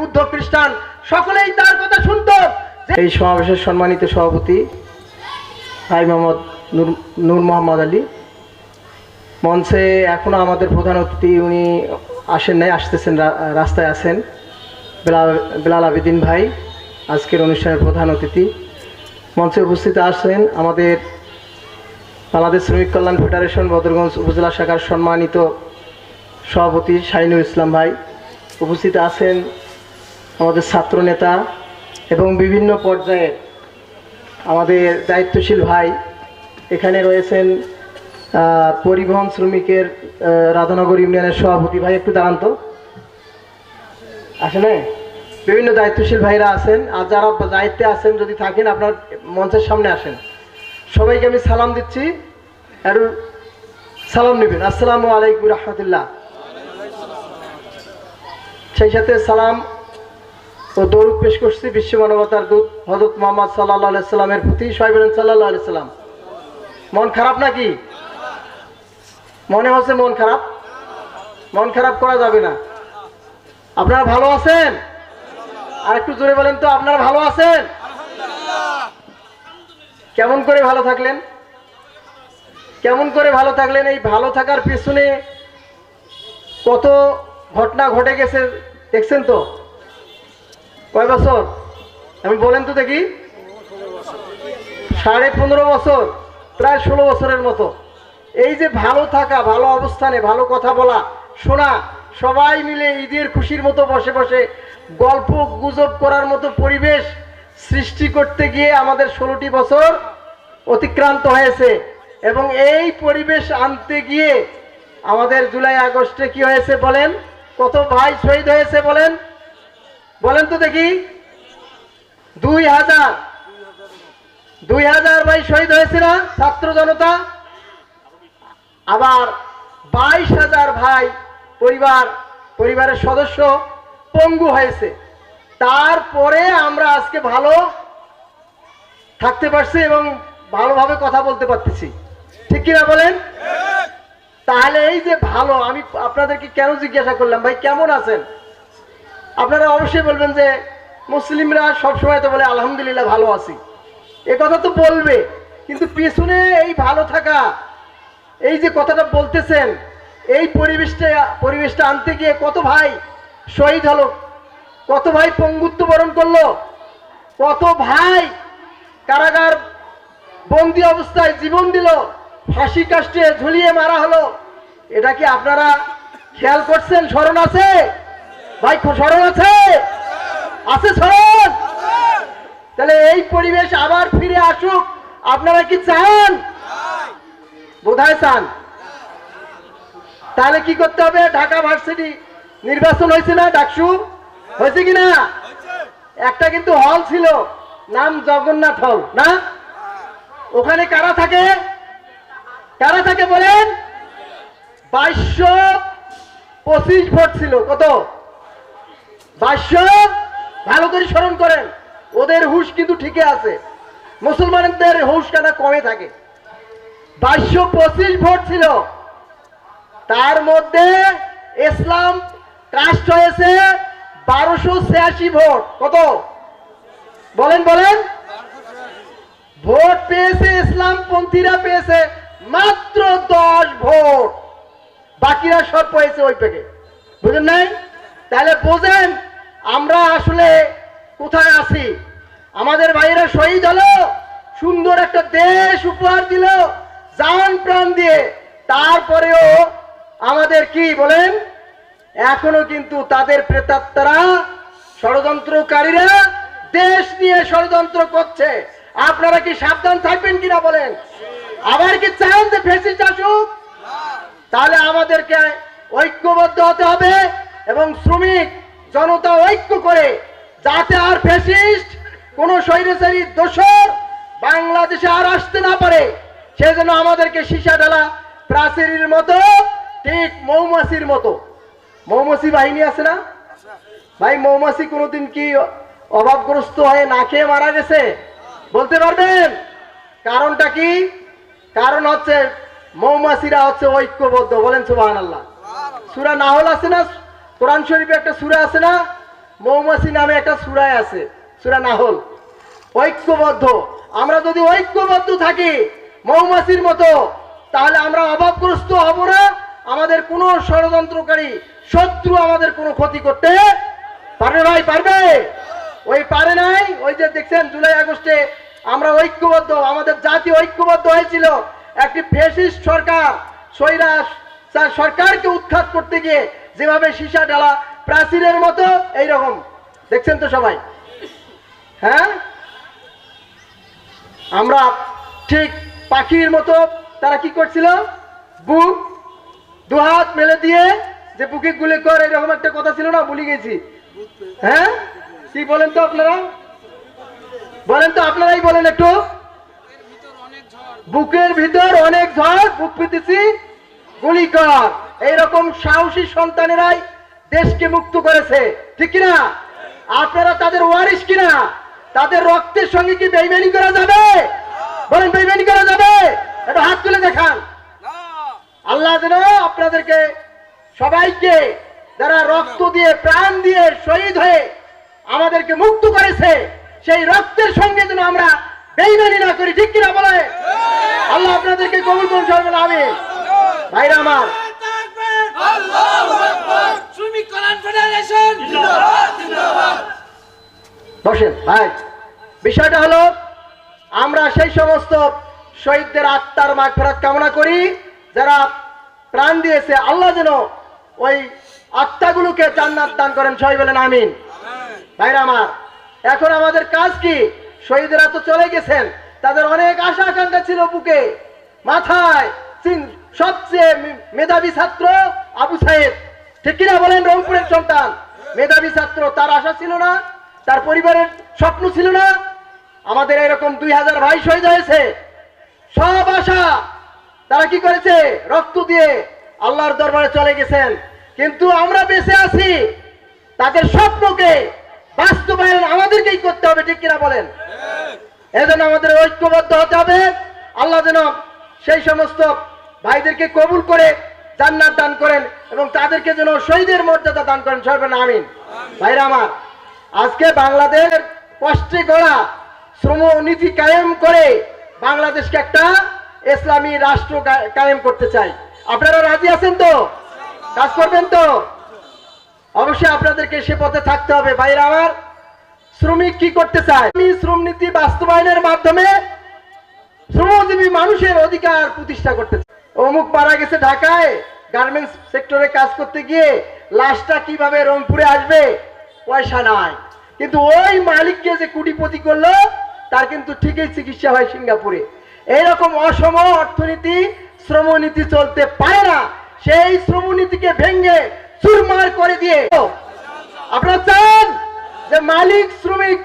বুদ্ধ, খ্রিস্টান, সকলেই তার কথা শুনত। এই সমাবেশের সম্মানিত সভাপতি ভাই মোহাম্মদ নূর মোহাম্মদ আলী। মঞ্চে এখনও আমাদের প্রধান অতিথি, উনি আসেন নাই, আসতেছেন রাস্তায় আছেন। বেলাল আবেদিন ভাই, আজকের অনুষ্ঠানের প্রধান অতিথি। মঞ্চে উপস্থিত আছেন আমাদের বাংলাদেশ শ্রমিক কল্যাণ ফেডারেশন, বদরগঞ্জ উপজেলা শাখার সম্মানিত সভাপতি শাহিনুর ইসলাম ভাই। উপস্থিত আছেন আমাদের ছাত্র নেতা এবং বিভিন্ন পর্যায়ের আমাদের দায়িত্বশীল ভাই এখানে রয়েছেন পরিবহন শ্রমিকের রাধানগর ইউনিয়নের সভাপতি ভাই, একটু দাঁড়ান তো। আসেন বিভিন্ন দায়িত্বশীল ভাইরা আছেন, আর যারা দায়িত্বে আছেন, যদি থাকেন, আপনার মঞ্চের সামনে আসেন। সবাইকে আমি সালাম দিচ্ছি, আর সালাম নেবেন। আসসালামু আলাইকুম রহমতুল্লাহ। সেই সাথে সালাম ও দৌড় পেশ করছি, বিশ্ব মানবতার দূত হজরত মোহাম্মদ সাল্লাহ প্রতি সবাই বলেন সাল্লাহ মন খারাপ নাকি? মনে হচ্ছে মন খারাপ? মন খারাপ করা যাবে না। আপনারা ভালো আছেন? আর একটু জোরে বলেন তো, আপনারা ভালো আছেন? কেমন করে ভালো থাকলেন? কেমন করে ভালো থাকলেন? এই ভালো থাকার পেছনে কত ঘটনা ঘটে গেছে, দেখছেন তো? কয় বছর? আমি বলেন তো দেখি। সাড়ে পনেরো বছর, প্রায় ষোলো বছরের মতো। এই যে ভালো থাকা, ভালো অবস্থানে ভালো কথা বলা, শোনা, সবাই মিলে ঈদের খুশির মতো বসে বসে গল্প গুজব করার মতো পরিবেশ সৃষ্টি করতে গিয়ে আমাদের ষোলোটি বছর অতিক্রান্ত হয়েছে। এবং এই পরিবেশ আনতে গিয়ে আমাদের জুলাই আগস্টে কি হয়েছে বলেন? কত ভাই শহীদ হয়েছে বলেন? বলেন তো দেখি। দুই হাজার। দুই হাজার ভাই শহীদ হয়েছে না ছাত্র জনতা। আবার বাইশ হাজার ভাই পরিবার পরিবারের সদস্য পঙ্গু হয়েছে। তারপরে আমরা আজকে ভালো থাকতে পারছি এবং ভালোভাবে কথা বলতে পারতেছি। ঠিক কিনা বলেন? তাহলে এই যে ভালো আমি আপনাদেরকে কেন জিজ্ঞাসা করলাম? ভাই কেমন আছেন? আপনারা অবশ্যই বলবেন যে মুসলিমরা সবসময় তো বলে, আলহামদুলিল্লাহ, ভালো আছি। এ কথা তো বলবে, কিন্তু পিছনে এই ভালো থাকা, এই যে কথাটা বলতেছেন, এই পরিবেশটা পরিবেশটা আনতে গিয়ে কত ভাই শহীদ হলো, কত ভাই পঙ্গুত্ব বরণ করল, কত ভাই কারাগার বন্দি অবস্থায় জীবন দিল, ফাঁসি কাষ্টে ঝুলিয়ে মারা হলো। এটা কি আপনারা খেয়াল করছেন? স্মরণ আছে? ভাই স্মরণ আছে? আছে স্মরণ তাহলে এই পরিবেশ আবার ফিরে আসুক। আপনারা কি চান? বোধহয় চান। তাহলে কি করতে হবে? ঢাকা ভার্সিটি নির্বাচন হয়েছে না, ডাকসু? হয়েছে কি না? একটা কিন্তু হল ছিল, নাম জগন্নাথ হল, না? ওখানে কারা থাকে? কারা থাকে বলেন? বাইশশো পঁচিশ ভোট ছিল, কত? বাইশশো ভালো করে স্মরণ করেন, ওদের হুশ কিন্তু ঠিকই আছে। মুসলমানদের হুশ কাটা কমে থাকে। বাইশশো পঁচিশ ভোট ছিল। তার মধ্যে ইসলাম কাস্ট হয়েছে বারোশো ছিয়াশি ভোট। কত? বলেন বলেন। ভোট পেয়েছে ইসলাম পন্থীরা পেয়েছে মাত্র দশ ভোট। বাকিরা সব পেয়েছে ওই পেকে। বুঝেন নাই? তাহলে বোঝেন আমরা আসলে কোথায় আছি? আমাদের ভাইয়েরা শহীদ হলো, সুন্দর একটা দেশ উপহার দিল, জান প্রাণ দিয়ে। তারপরেও আমাদের কি বলেন? এখনও কিন্তু তাদের প্রেতাত্মারা ষড়যন্ত্রকারীরা দেশ নিয়ে ষড়যন্ত্র করছে। আপনারা কি সাবধান থাকবেন কিনা বলেন? আবার কি চান যে ফেসিস আসুক? তাহলে আমাদেরকে ঐক্যবদ্ধ হতে হবে এবং শ্রমিক জনতা ঐক্য করে যাতে আর ফ্যাসিস্ট, কোন স্বৈরাচারী দোষর বাংলাদেশে আর আসতে না পারে, সেজন্য আমাদেরকে সীসা ঢালা প্রাচীরের মতো, ঠিক মৌমাছির মতো। মৌমাছি বাহিনী আছে না? ভাই, মৌমাছি কোনোদিন কি অভাবগ্রস্ত হয়ে না খেয়ে মারা গেছে? বলতে পারবেন? কারণটা কি? কারণ হচ্ছে মৌমাছিরা হচ্ছে ঐক্যবদ্ধ। বলেন সুবাহ আল্লাহ সুরা নাহল আছে না? কোরআন শরীফে একটা সুরা আছে না? মৌমাছি নামে একটা সুরায় আছে। সুরা নাহল। ঐক্যবদ্ধ। আমরা যদি ঐক্যবদ্ধ থাকি মৌমাছির মতো, তাহলে আমরা অভাবগ্রস্ত হব না? আমাদের কোনো ষড়যন্ত্রকারী শত্রু আমাদের কোনো ক্ষতি করতে পারবে ভাই পারবে? ওই পারে নাই। ওই যে দেখছেন, জুলাই আগস্টে আমরা ঐক্যবদ্ধ, আমাদের জাতি ঐক্যবদ্ধ হয়েছিল। একটি ফেসিস্ট সরকার সৈরাস সরকারকে উৎখাত করতে গিয়ে যেভাবে সীসা ডালা প্রাচীরের মতো এইরকম। দেখছেন তো সবাই? হ্যাঁ? আমরা ঠিক পাখির মতো তারা কি করছিল? বুক দুহাত মেলে দিয়ে যে বুকে গুলি কর এরকম একটা কথা ছিল না? ভুলে গেছি। হ্যাঁ? কি বলেন তো আপনারা? বলেন তো আপনারাই বলেন একটু। বুকের ভিতর অনেক ঝড়। বুক পেতেছি গুলি কর। এইরকম সাহসী সন্তানেরাই দেশকে মুক্ত করেছে ঠিক কিনা? আপনারা তাদের ওয়ারিস কিনা? তাদের রক্তের সঙ্গে কি বেইমানি করা যাবে? বলেন বেইমানি করা যাবে? একটু হাত তুলে দেখান। আল্লাহ যেন আপনাদেরকে সবাইকে যারা রক্ত দিয়ে প্রাণ দিয়ে শহীদ হয়ে আমাদেরকে মুক্ত করেছে সেই রক্তের সঙ্গে যেন আমরা বেইমানি না করি ঠিক কিনা বলে আল্লাহ আপনাদেরকে কবুল করুন সর্বেন আমি ভাইরা আমার শ্রমিক কল্যাণ ফেডারেশন। বসেন ভাই। বিষয়টা হলো আমরা সেই সমস্ত শহীদদের আত্মার মাগ ফেরাত কামনা করি যারা প্রাণ দিয়েছে। আল্লাহ যেন ওই আত্মাগুলোকে জান্নাত দান করেন। সবাই বলেন আমিন। ভাইরা আমার এখন আমাদের কাজ কি? শহীদরা তো চলে গেছেন তাদের অনেক আশা আকাঙ্ক্ষা ছিল বুকে মাথায় সবচেয়ে মেধাবী ছাত্র আবু সাহেব ঠিক কিনা বলেন রংপুরের সন্তান? মেধাবী ছাত্র তার আশা ছিল না তার পরিবারের স্বপ্ন ছিল না। আমাদের এরকম দুই হাজার ভাই শহীদ হয়েছে সব আশা তারা কি করেছে? রক্ত দিয়ে আল্লাহর দরবারে চলে গেছেন। কিন্তু আমরা বেঁচে আছি। তাদের স্বপ্নকে বাস্তবায়ন আমাদেরকেই করতে হবে ঠিক কিনা বলেন? এজন্য আমাদের ঐক্যবদ্ধ হতে হবে। আল্লাহ যেন সেই সমস্ত ভাইদেরকে কবুল করে জান্নাত দান করেন এবং তাদেরকে যেন শহীদের মর্যাদা দান করেন। সর্বেন আমিন। ভাইরা আমার, আজকে বাংলাদেশ কষ্টে গড়া শ্রম নীতি কায়েম করে বাংলাদেশকে একটা ইসলামী রাষ্ট্র কায়েম করতে চাই। আপনারা রাজি আছেন তো? কাজ করবেন তো? অবশ্যই আপনাদেরকে সে পথে থাকতে হবে। ভাইরা আমার, শ্রমিক কি করতে চায়? আমি শ্রম নীতি বাস্তবায়নের মাধ্যমে শ্রমজীবী মানুষের অধিকার প্রতিষ্ঠা করতে। অমুক মারা গেছে ঢাকায় গার্মেন্টস সেক্টরে কাজ করতে গিয়ে লাশটা কীভাবে রংপুরে আসবে, পয়সা নাই। কিন্তু ওই মালিককে যে কুটিপতি করল, তার কিন্তু ঠিকই চিকিৎসা হয় সিঙ্গাপুরে। এইরকম অসম অর্থনীতি, শ্রমনীতি চলতে পারে না। সেই শ্রমনীতিকে ভেঙে চুরমার করে দিয়ে। আপনারা চান যে মালিক, শ্রমিক,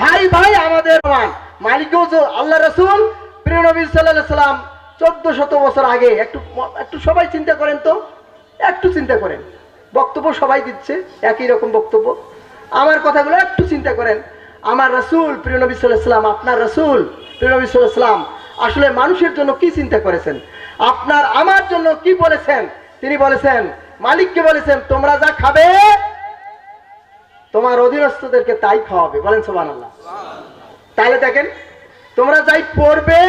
ভাই ভাই আমাদের মালিকও আল্লাহ রসুল, প্রিয় নবী সাল্লাহ সাল্লাম চোদ্দ শত বছর আগে, একটু একটু সবাই চিন্তা করেন তো, একটু চিন্তা করেন। বক্তব্য সবাই দিচ্ছে, একই রকম বক্তব্য। আমার কথাগুলো একটু চিন্তা করেন। আমার রসুল, প্রিয় আপনার রসুল, প্রিয় আসলে মানুষের জন্য কি চিন্তা করেছেন? আপনার আমার জন্য কি বলেছেন? তিনি বলেছেন, মালিককে বলেছেন, তোমরা যা খাবে, তোমার অধীনস্থদেরকে তাই খাওয়াবে। বলেন সোমান আল্লাহ তাহলে দেখেন, তোমরা যাই পড়বে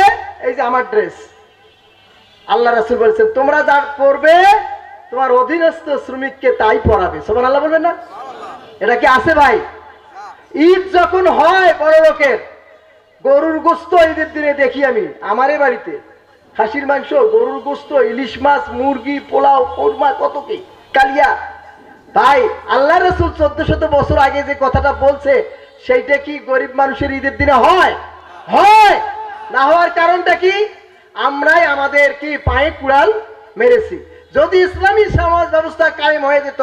এই যে আমার ড্রেস আল্লাহ রাসুল বলেছেন, তোমরা যা পড়বে তোমার অধীনস্থ শ্রমিককে তাই পড়াবে। সোমান আল্লাহ বলবেন না? এটা কি আছে ভাই? ঈদ যখন হয় বড় লোকের, গরুর গোস্ত ঈদের দিনে দেখি আমি আমারে বাড়িতে। খাসির মাংস, গরুর গোস্ত, ইলিশ মাছ, মুরগি, পোলাও, কোরমা, কত কি, কালিয়া। ভাই, আল্লাহ রসুল চোদ্দ শত বছর আগে যে কথাটা বলছে, সেইটা কি গরিব মানুষের ঈদের দিনে হয়? হয়! না হওয়ার কারণটা কি? আমরাই আমাদের কি পায়ে কুড়াল মেরেছি যদি ইসলামী সমাজ ব্যবস্থা কায়েম হয়ে যেত,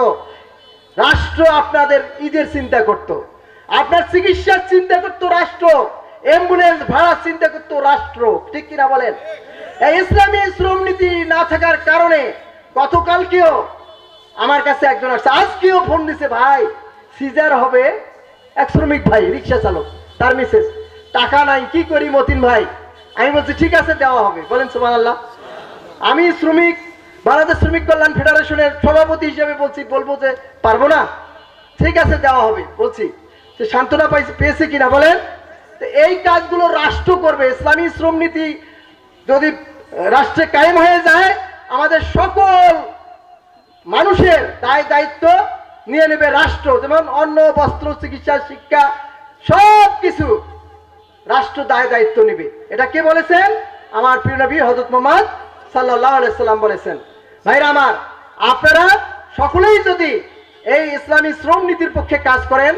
রাষ্ট্র আপনাদের ঈদের চিন্তা করত। আপনার চিকিৎসার চিন্তা করত রাষ্ট্র, অ্যাম্বুলেন্স ভাড়া চিন্তা করত রাষ্ট্র, ঠিক কিনা বলেন এই ইসলামী শ্রম নীতি না থাকার কারণে গতকালকেও আমার কাছে একজন আসছে, আজকেও ফোন দিছে, ভাই, সিজার হবে এক শ্রমিক ভাই, রিক্সা চালক, তার মিসেস, টাকা নাই, কি করি মতিন ভাই আমি বলছি, ঠিক আছে, দেওয়া হবে। বলেন সুমান আল্লাহ আমি শ্রমিক, বাংলাদেশ শ্রমিক কল্যাণ ফেডারেশনের সভাপতি হিসেবে বলছি, বলব যে, পারব না। ঠিক আছে, দেওয়া হবে। বলছি যে সান্ত্বনা পাইছে, পেয়েছে কিনা? বলেন এই কাজগুলো রাষ্ট্র করবে। ইসলামী শ্রম নীতি যদি রাষ্ট্রে কায়েম হয়ে যায়, আমাদের সকল মানুষের দায় দায়িত্ব নিয়ে নেবে রাষ্ট্র। যেমন অন্ন, বস্ত্র, চিকিৎসা, শিক্ষা সব কিছু রাষ্ট্র দায় দায়িত্ব নেবে। এটা কে বলেছেন? আমার প্রিয় নবী হজরত মোহাম্মদ সাল্লাহ বলেছেন। ভাইরা আমার, আপনারা সকলেই যদি এই ইসলামী শ্রম নীতির পক্ষে কাজ করেন,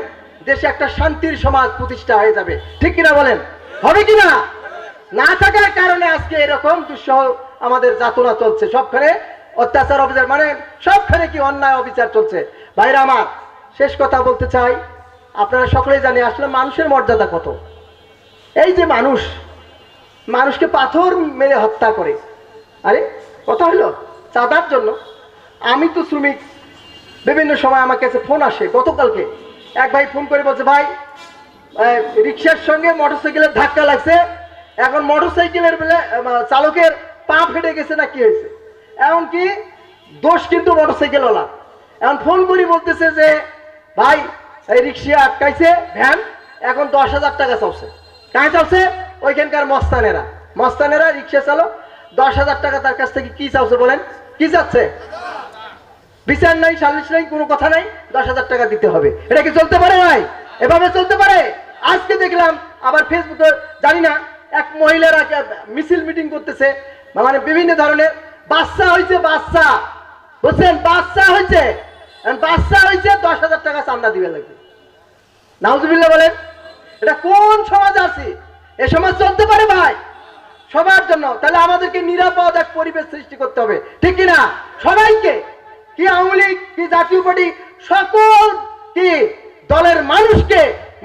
দেশে একটা শান্তির সমাজ প্রতিষ্ঠা হয়ে যাবে। ঠিক কিনা বলেন? হবে কিনা? না থাকার কারণে আজকে এরকম দুঃসহ আমাদের যাতনা চলছে। সবখানে অত্যাচার অবিচার মানে সবখানে কি অন্যায় অবিচার চলছে। ভাইরা আমার, শেষ কথা বলতে চাই, আপনারা সকলেই জানি আসলে মানুষের মর্যাদা কত। এই যে মানুষ, মানুষকে পাথর মেরে হত্যা করে। আরে, কথা হলো, চাঁদার জন্য। আমি তো শ্রমিক। বিভিন্ন সময় আমার কাছে ফোন আসে, গতকালকে। এক ভাই ফোন করে বলছে, ভাই রিক্সার সঙ্গে মোটরসাইকেলের ধাক্কা লাগছে। এখন মোটরসাইকেলের বেলে চালকের পা ফেটে গেছে না কি হয়েছে? এমনকি দোষ কিন্তু মোটরসাইকেলওয়ালা। এখন ফোন করি বলতেছে যে, ভাই, এই রিক্সা আটকাইছে, ভ্যান, এখন দশ হাজার টাকা চাচ্ছে কাজ চাচ্ছে ওইখানকার মস্তানেরা। মস্তানেরা রিক্সা চালো দশ হাজার টাকা তার কাছ থেকে কি চাচ্ছে বলেন? কি চাচ্ছে? বিচার নাই, সালিশ নাই, কোনো কথা নাই, দশ হাজার টাকা দিতে হবে। এটা কি চলতে পারে ভাই? এভাবে চলতে পারে? আজকে দেখলাম, আবার ফেসবুকে জানি না, এক মহিলারা মিছিল মিটিং করতেছে মানে বিভিন্ন ধরনের, বাচ্চা হয়েছে বাচ্চা। বুঝছেন? বাচ্চা হয়েছে বাচ্চা হয়েছে দশ হাজার টাকা চান্দা দিবে লাগবে। নাউজুবিল্লাহ বলেন। এটা কোন সমাজ আছে? এ সমাজ চলতে পারে ভাই? সবার জন্য। তাহলে আমাদেরকে নিরাপদ এক পরিবেশ সৃষ্টি করতে হবে। ঠিক কি না সবাইকে? কি আওয়ামী লীগ, কি জাতীয় পার্টি, সকল কি দলের মানুষকে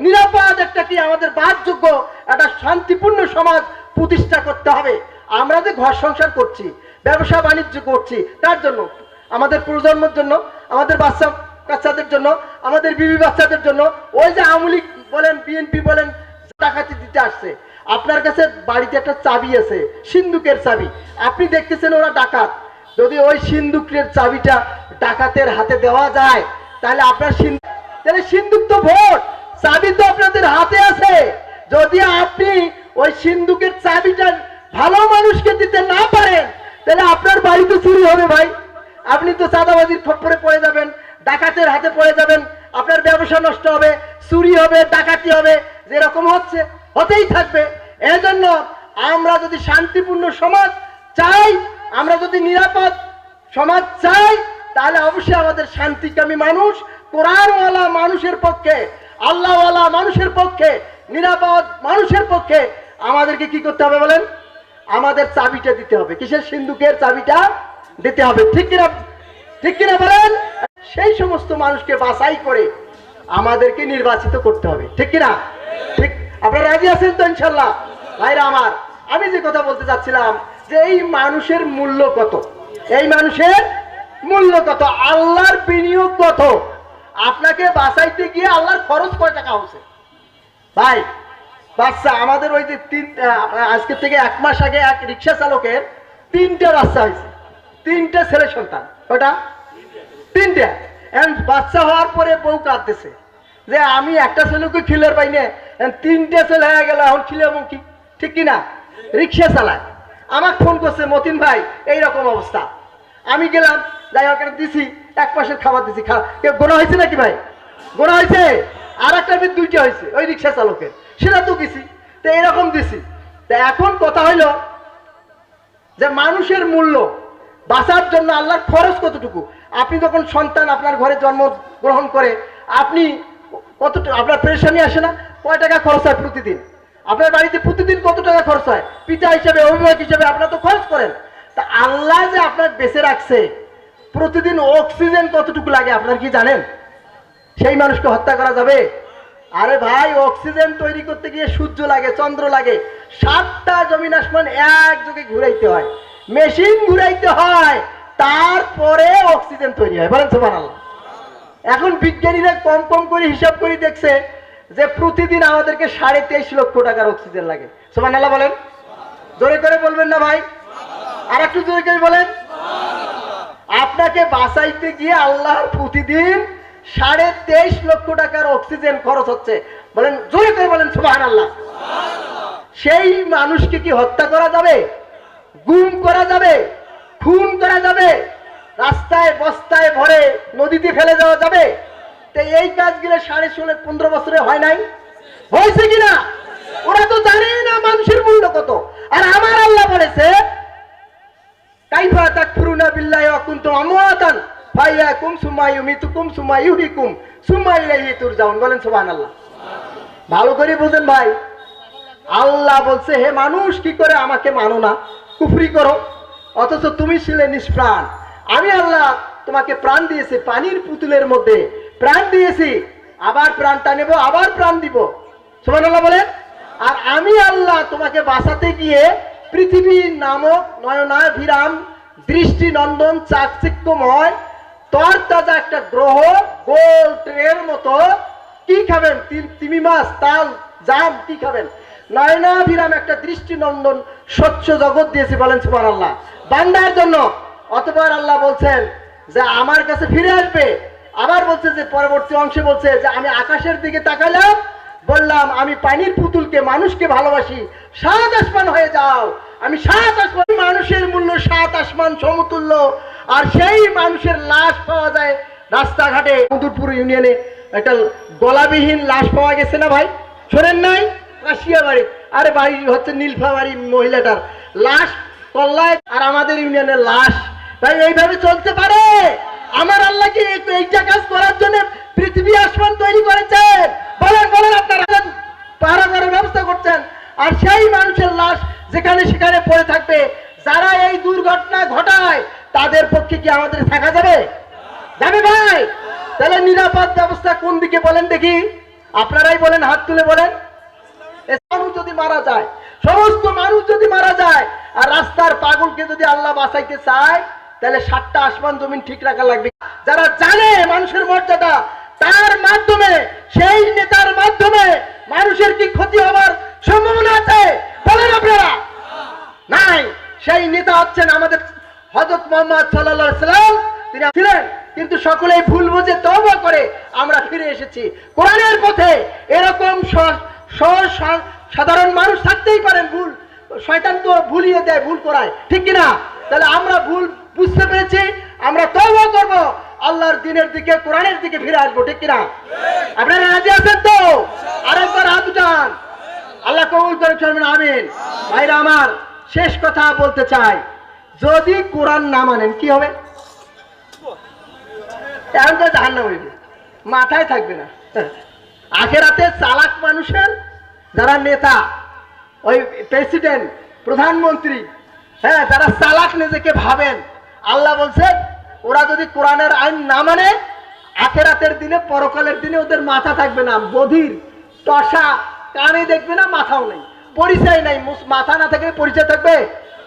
নিরাপদ একটা কি আমাদের বাসযোগ্য, একটা শান্তিপূর্ণ সমাজ প্রতিষ্ঠা করতে হবে? আমরা যে ঘর সংসার করছি, ব্যবসা বাণিজ্য করছি, তার জন্য, আমাদের প্রজন্মের জন্য, আমাদের বাচ্চা কাচ্চাদের জন্য, আমাদের বিবি বাচ্চাদের জন্য, ওই যে আওয়ামী লীগ বলেন, বিএনপি বলেন, টাকাতে দিতে আসছে। আপনার কাছে বাড়িতে একটা চাবি আছে, সিন্ধুকের চাবি। আপনি দেখতেছেন ওরা ডাকাত। যদি ওই সিন্ধুকের চাবিটা ডাকাতের হাতে দেওয়া যায়, তাহলে আপনার তাহলে সিন্ধুক তো ভোট, চাবি তো আপনাদের হাতে আছে। যদি আপনি ওই সিন্ধুকের চাবিটা ভালো মানুষকে দিতে না পারেন, তাহলে আপনার বাড়ি তো চুরি হবে ভাই। আপনি তো চাঁদাবাজির খপ্পরে পড়ে যাবেন, ডাকাতের হাতে পড়ে যাবেন। আপনার ব্যবসা নষ্ট হবে, চুরি হবে, ডাকাতি হবে, যেরকম হচ্ছে, হতেই থাকবে। এজন্য আমরা যদি শান্তিপূর্ণ সমাজ চাই, আমরা যদি নিরাপদ সমাজ চাই, তাহলে অবশ্যই আমাদের শান্তিকামী মানুষ, কোরআনওয়ালা মানুষের পক্ষে, আল্লাহওয়ালা মানুষের পক্ষে, নিরাপদ মানুষের পক্ষে আমাদেরকে কি করতে হবে বলেন? আমাদের চাবিটা দিতে হবে। কিসের সিন্ধুকের চাবিটা দিতে হবে। ঠিক কিনা ঠিক কিনা বলেন? সেই সমস্ত মানুষকে বাছাই করে আমাদেরকে নির্বাচিত করতে হবে। ঠিক কিনা? ঠিক? আপনারা রাজি আছেন তো ইনশাল্লাহ? ভাইরা আমার আমি যে কথা বলতে চাচ্ছিলাম যে এই মানুষের মূল্য কত? এই মানুষের মূল্য কত? আল্লাহর বিনিয়োগ কত? আপনাকে বাঁচাইতে গিয়ে আল্লাহর খরচ কয় টাকা হচ্ছে? ভাই বাচ্চা আমাদের ওই যে তিন আহ, আজকে থেকে এক মাস আগে এক রিক্সা চালকের তিনটে বাচ্চা হয়েছে। তিনটে ছেলে সন্তান। ওটা তিনটে। বাচ্চা হওয়ার পরে বউ কাঁদতেছে। যে আমি একটা ছেলেকে খিলের পাইনে এখন তিনটে ছেলে হয়ে গেল, এখন খিলে এবং কি ঠিক কিনা? রিক্সা চালায়। আমাকে ফোন করছে, মতিন ভাই এই রকম অবস্থা। আমি গেলাম, যাই হোক দিছি, এক মাসের খাবার দিছি গোনা হয়েছে নাকি ভাই? গোনা হয়েছে? আর একটা বিদ দুইটা হয়েছে, ওই রিক্সা চালকের। সেটা তো গেছি তো এরকম দিছি। তা এখন কথা হইল যে মানুষের মূল্য বাঁচার জন্য আল্লাহর খরচ কতটুকু? আপনি যখন সন্তান আপনার ঘরে জন্ম গ্রহণ করে, আপনি কত আপনার পেরেশানি আসে না? কয় টাকা খরচ হয় প্রতিদিন? আপনার বাড়িতে প্রতিদিন কত টাকা খরচ হয়? পিতা হিসেবে, অভিভাবক হিসেবে আপনার তো খরচ করেন। তা আল্লাহ যে আপনার বেঁচে রাখছে, প্রতিদিন অক্সিজেন কতটুকু লাগে আপনার কি জানেন? সেই মানুষকে হত্যা করা যাবে? আরে ভাই, অক্সিজেন তৈরি করতে গিয়ে সূর্য লাগে, চন্দ্র লাগে, সাতটা জমিন আসমান একযোগে ঘুরাইতে হয়। মেশিন ঘুরাইতে হয়, তারপরে অক্সিজেন তৈরি হয়। বলেন সোমান এখন বিজ্ঞানীরা কম কম করে হিসাব করে দেখছে যে প্রতিদিন আমাদেরকে সাড়ে তেইশ লক্ষ টাকার অক্সিজেন লাগে। সোমান আল্লাহ বলেন। জোরে করে বলবেন না ভাই? আর একটু জোরে করে বলেন। আপনাকে বাঁচাইতে গিয়ে আল্লাহ প্রতিদিন সাড়ে তেইশ লক্ষ টাকার অক্সিজেন খরচ হচ্ছে। বলেন, জোরে করে বলেন সুবাহ আল্লাহ সেই মানুষকে কি হত্যা করা যাবে? গুম করা যাবে, খুন করা যাবে, রাস্তায় বস্তায় ভরে নদীতে ফেলে দেওয়া যাবে। তো এই কাজগুলো সাড়ে ষোলো, পনেরো বছরে হয় নাই? হয়েছে কিনা? ওরা তো জানে না মানুষের মূল্য কত। আর আমার আল্লাহ বলেছে ভালো করে বুঝেন ভাই। আল্লাহ বলছে, হে মানুষ, কি করে আমাকে মানো না? কুফরি করো, অথচ তুমি ছিলে নিষ্প্রাণ। আমি আল্লাহ তোমাকে প্রাণ দিয়েছি, পানির পুতুলের মধ্যে। প্রাণ দিয়েছি, আবার প্রাণটা নেব, আবার প্রাণ দিব। সুবহানাল্লাহ বলেন? আর আমি আল্লাহ তোমাকে বাঁচাতে গিয়ে পৃথিবীর নামক নয়নাভিরাম দৃষ্টি নন্দন চাকচিক্যময় তর তাজা একটা গ্রহ, গোল ট্রেনের মতো, কি খাবেন? তিমি মাছ, তাল, জাম, কি খাবেন? নয়নাভিরাম একটা দৃষ্টি নন্দন স্বচ্ছ জগৎ দিয়েছি বলেন সুবার আল্লাহ বান্দার জন্য, অতপর আল্লাহ বলছেন যে আমার কাছে ফিরে আসবে। আবার বলছে যে পরবর্তী অংশে বলছে যে আমি আকাশের দিকে তাকালাম বললাম, আমি পানির পুতুলকে, মানুষকে ভালোবাসি, সাত আসমান হয়ে যাও। আমি সাত আসমান, মানুষের মূল্য সাত আসমান সমতুল্য। আর সেই মানুষের লাশ পাওয়া যায় রাস্তাঘাটে মধুরপুর ইউনিয়নে। একটা গলাবিহীন লাশ পাওয়া গেছে না ভাই? শোনেন নাই? রাশিয়া বাড়ি। আরে বাড়ি হচ্ছে নীলফা বাড়ি মহিলাটার। লাশ কল্লায় আর আমাদের ইউনিয়নের লাশ। তাই এইভাবে চলতে পারে? আমার আল্লাহ কি এই- এইটা কাজ করার জন্য পৃথিবী আসমান তৈরি করেছেন? বলেন বলেন আপনারা। পাহারা করার ব্যবস্থা করছেন। আর সেই মানুষের লাশ যেখানে সেখানে পড়ে থাকবে, যারা এই দুর্ঘটনা ঘটায়, তাদের পক্ষে কি আমাদের থাকা যাবে? যাবে ভাই। তাহলে নিরাপদ ব্যবস্থা কোন দিকে বলেন দেখি। আপনারাই বলেন, হাত তুলে বলেন। যারা জানে মানুষের মর্যাদা, তার মাধ্যমে, সেই নেতার মাধ্যমে মানুষের কি ক্ষতি হবার সম্ভাবনা আছে? বলেন আপনারা। নাই, সেই নেতা হচ্ছেন আমাদের হজরত মোহাম্মদ সাল্লাম, তিনি ছিলেন, কিন্তু সকলেই ভুল বুঝে তওবা করে আমরা ফিরে এসেছি। কোরআনের পথে এরকম সহজ সাধারণ মানুষ থাকতেই পারেন ভুল। শয়তান তো ভুলিয়ে দেয় ভুল করায়। ঠিক কিনা তাহলে আমরা ভুল বুঝতে পেরেছি আমরা তওবা করব। আল্লাহর দিনের দিকে কোরআনের দিকে ফিরে আসব ঠিক কিনা আপনারা রাজি আছেন তো? আরেকবার হাত উঠান। আল্লাহ কবুল করে চলবেন আমিন। ভাইরা আমার শেষ কথা বলতে চাই। যদি কোরআন না মানেন কি হবে? এখন তো জাহান্ন হইবে। মাথায় থাকবে না। আখেরাতে চালাক মানুষের যারা নেতা, ওই প্রেসিডেন্ট, প্রধানমন্ত্রী হ্যাঁ যারা চালাক নিজেকে ভাবেন, আল্লাহ বলছেন ওরা যদি কোরআনের আইন না মানে আখেরাতের দিনে, পরকালের দিনে ওদের মাথা থাকবে না, বধির, টসা কানে দেখবে না, মাথাও নেই, পরিচয় নাই মাথা না থাকলে পরিচয় থাকবে?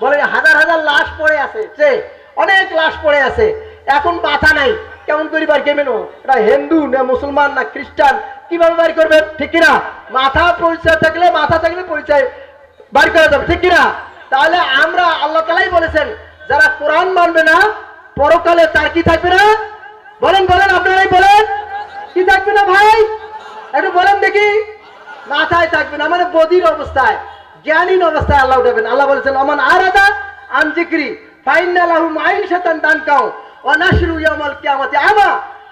বলে, হাজার হাজার লাশ পড়ে আছে, যে, অনেক লাশ পড়ে আছে, এখন মাথা নাই, কেমন করি বার কেমেন এটা হিন্দু না মুসলমান না খ্রিস্টান কীভাবে বার করবে ঠিক কিনা? মাথা পরিচয় থাকলে মাথা থাকলে পরিচয় বার করা যাবে ঠিক কিনা? তাহলে আমরা আল্লাহ তালাই বলেছেন, যারা কোরআন মানবে না, পরকালে তার কি থাকবে না? বলেন বলেন, আপনারাই বলেন। কি থাকবে না ভাই? একটু বলেন দেখি। মাথায় থাকবে না মানে বদির অবস্থায়, জ্ঞানীন অবস্থায় আল্লাহ উঠাবেন। আল্লাহ বলেছেন অমান আরাদা আন জিক্রি ফাইন্না লাহু মাইন শাতান দানকাও ওয়া নাশরু ইয়াউমাল কিয়ামাতি আমা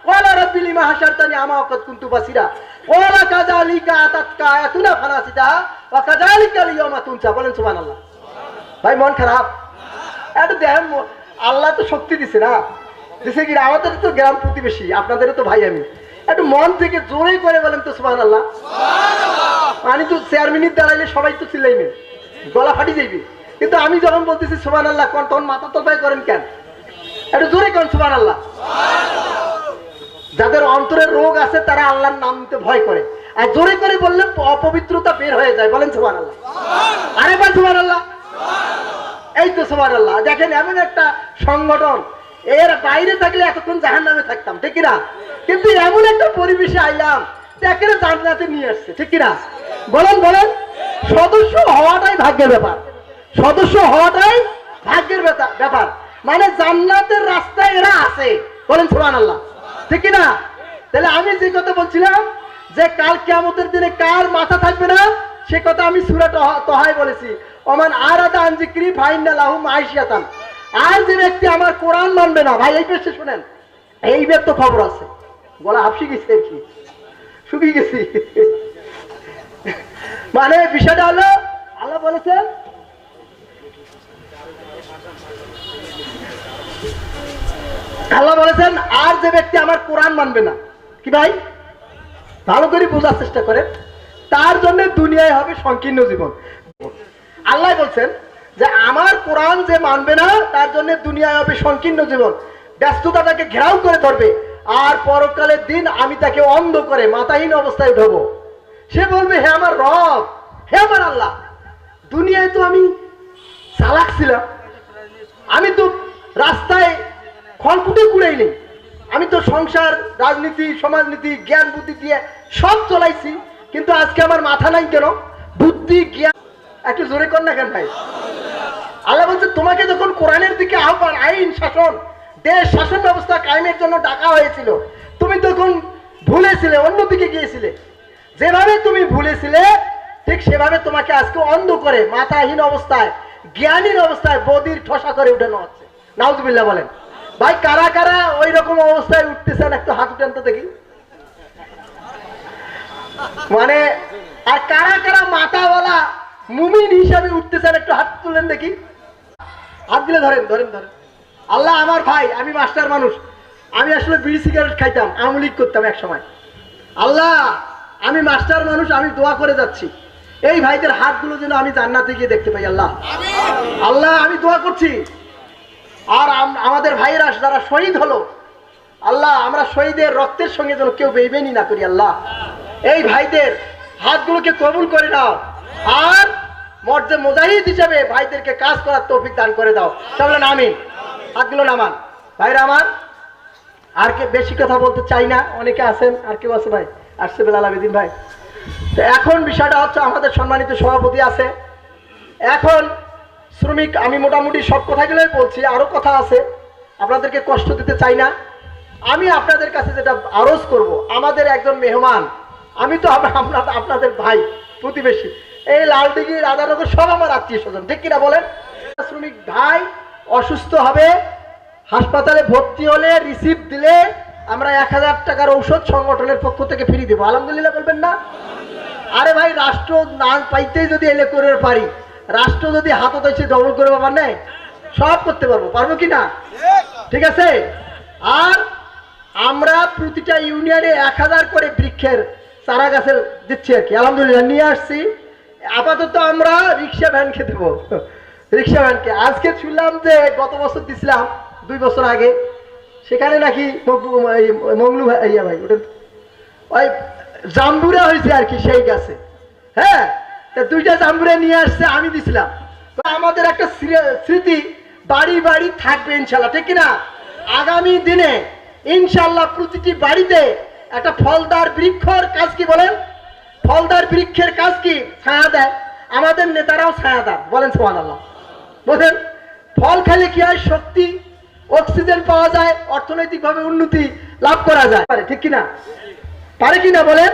ওয়ালা রাব্বিল লিমা হাশারতানি আমা ওয়াকাদ কুনতু বাসিরা। ওয়ালা কাযালিকা আতাতকা আয়াতুনা ফানাসিতা ওয়া কাযালিকা লিয়াউমা তুনসা। বলেন সুবহানাল্লাহ। ভাই মন খারাপ? একটু দেখেন আল্লাহ তো শক্তি দিছে না। দিছে কি আমাদের তো গ্রাম প্রতিবেশী আপনাদের তো ভাই আমি। একটু মন থেকে জোরে করে বলেন তো সুবাহ আল্লাহ আমি তো চেয়ারম্যানের দাঁড়াইলে সবাই তো চিল্লাইবেন গলা ফাটি যাইবে। কিন্তু আমি যখন বলতেছি সুবান আল্লাহ কোন তখন মাথা তলবাই করেন কেন? একটু জোরে কোন সুবান আল্লাহ যাদের অন্তরের রোগ আছে তারা আল্লাহর নাম নিতে ভয় করে। আর জোরে করে বললে অপবিত্রতা বের হয়ে যায়। বলেন সুবান আল্লাহ আরেকবার সুবান আল্লাহ এই তো সুবান আল্লাহ দেখেন এমন একটা সংগঠন। এর বাইরে থাকলে এতক্ষণ জাহান নামে থাকতাম ঠিক কিনা? কিন্তু এমন একটা পরিবেশে আইলাম একেবারে জান্নাতে নিয়ে আসছে ঠিক কিনা? বলেন বলেন। সদস্য হওয়াটাই ভাগ্যের ব্যাপার। সদস্য হওয়াটাই ভাগ্যের ব্যাপার- মানে জান্নাতের রাস্তায় এরা আছে। বলেন সুবান আল্লাহ ঠিক কিনা? তাহলে আমি যে কথা বলছিলাম যে কাল কিয়ামতের দিনে কার মাথা থাকবে না, সে কথা আমি সুরা তহা- তহায় বলেছি। ওমান আর আদা আনজিক্রি ফাইন্না লাহু মাইশিয়াতান। আর যে ব্যক্তি আমার কোরআন মানবে না, ভাই, এই পেশে শুনেন। এইবার তো খবর আছে। গলা হাফসি গেছে আর কি? শুকিয়ে গেছি। মানে বিষয়টা হলো, আল্লাহ বলেছেন আল্লাহ বলেছেন, আর যে ব্যক্তি আমার কোরআন মানবে না। কি ভাই? ভালো করে বোঝার চেষ্টা করেন। তার জন্য দুনিয়ায় হবে সংকীর্ণ জীবন। আল্লাহ বলছেন যে, আমার কোরআন যে মানবে না, তার জন্য দুনিয়ায় হবে সংকীর্ণ জীবন। ব্যস্ততা তাকে ঘেরাও করে ধরবে। আর পরকালের দিন আমি তাকে অন্ধ করে মাথাহীন অবস্থায় উঠাবো। সে বলবে, হে আমার রব, হে আমার আল্লাহ, দুনিয়ায় তো আমি চালাক ছিলাম। আমি তো রাস্তায় খড়কুটে কুড়াই নেই। আমি তো সংসার, রাজনীতি, সমাজনীতি, জ্ঞান, বুদ্ধি দিয়ে সব চলাইছি, কিন্তু আজকে আমার মাথা নাই কেন? বুদ্ধি, জ্ঞান, একটু জোরে কর না কেন ভাই? আল্লাহ বলছে, তোমাকে যখন কোরআনের দিকে আহ্বান, আইন, শাসন, দেশ, শাসন ব্যবস্থা কায়েমের জন্য ডাকা হয়েছিল, তুমি তখন ভুলেছিলে, অন্যদিকে গিয়েছিলে। যেভাবে তুমি ভুলেছিলে, ঠিক সেভাবে তোমাকে আজকে অন্ধ করে, মাথাহীন অবস্থায়, জ্ঞানীর অবস্থায় বদির ঠসা করে উঠানো হচ্ছে। নাউজুবিল্লাহ বলেন। ভাই, কারা কারা ওই রকম অবস্থায় উঠতেছেন একটু হাত উঠান তো দেখি। মানে আর কারা কারা মাথাওয়ালা মুমিন হিসাবে উঠতেছেন একটু হাত তুলেন দেখি। হাত দিলে ধরেন ধরেন ধরেন। আল্লাহ আমার ভাই, আমি মাস্টার মানুষ। আমি আসলে বিড়ি সিগারেট খাইতাম আমলিক করতাম এক সময়। আল্লাহ, আমি মাস্টার মানুষ, আমি দোয়া করে যাচ্ছি। এই ভাইদের হাতগুলো যেন আমি জান্নাতে গিয়ে দেখতে পাই, আল্লাহ। আল্লাহ, আমি দোয়া করছি। আর আম- আমাদের ভাইয়েরা যারা শহীদ হলো, আল্লাহ, আমরা শহীদের রক্তের সঙ্গে যেন কেউ বেইবেনি না করি, আল্লাহ। এই ভাইদের হাতগুলোকে কবুল করে নাও। আর মর্যে মোজাহিদ হিসেবে ভাইদেরকে কাজ করার তৌফিক দান করে দাও। তাহলে নামিন হাতগুলো নামান। ভাইরা আমার, আর কে বেশি কথা বলতে চাই না। অনেকে আছেন, আর কেউ আছে ভাই। আসছে বেলাল আবেদিন ভাই। তো এখন বিষয়টা হচ্ছে আমাদের সম্মানিত সভাপতি আছে। এখন শ্রমিক, আমি মোটামুটি সব কথাগুলোই বলছি আরও কথা আছে, আপনাদেরকে কষ্ট দিতে চাই না। আমি আপনাদের কাছে যেটা আরজ করব, আমাদের একজন মেহমান, আমি তো আপনার আপনাদের ভাই, প্রতিবেশী, এই লালদিঘি রাধানগর সব আমার আত্মীয় স্বজন, ঠিক কিনা বলেন? শ্রমিক ভাই অসুস্থ হবে, হাসপাতালে ভর্তি হলে রিসিপ্ট দিলে আমরা এক হাজার টাকার ঔষধ সংগঠনের পক্ষ থেকে ফিরিয়ে দেবো। আলহামদুলিল্লাহ বলবেন না। আরে ভাই, রাষ্ট্র না পাইতেই যদি এলে করে পারি। রাষ্ট্র যদি হাতত এসে ডবল করে ব্যাপার নেই সব করতে পারব। পারব কি না? ঠিক আছে? আর আমরা প্রতিটা ইউনিয়নে এক হাজার করে বৃক্ষের চারা গাছের দিচ্ছি আর কি। আলহামদুলিল্লাহ, নিয়ে আসছি। আপাতত আমরা রিক্সা ভ্যানকে দেবো। রিক্সা ভ্যানকে আজকে শুনলাম যে গত বছর দিছিলাম, দুই বছর আগে, সেখানে নাকি মংলু ভাই ভাই, ওটা ওই জাম্বুরা হয়েছে আর কি সেই গাছে। হ্যাঁ? তা দুইটা জাম্বুরা নিয়ে আসছে, আমি দিছিলাম। তো আমাদের একটা স্মৃতি বাড়ি বাড়ি থাকবে ইনশাল্লাহ, ঠিক কিনা? আগামী দিনে ইনশাল্লাহ প্রতিটি বাড়িতে একটা ফলদার বৃক্ষর কাজ কি বলেন? ফলদার বৃক্ষের কাজ কি? ছায়া দেয়। আমাদের নেতারাও ছায়া দেয় বলেন সোহান আল্লাহ বলেন, ফল খেলে কি হয়? শক্তি, অক্সিজেন পাওয়া যায়, অর্থনৈতিকভাবে উন্নতি লাভ করা যায়। পারে, ঠিক কিনা? পারে কিনা বলেন?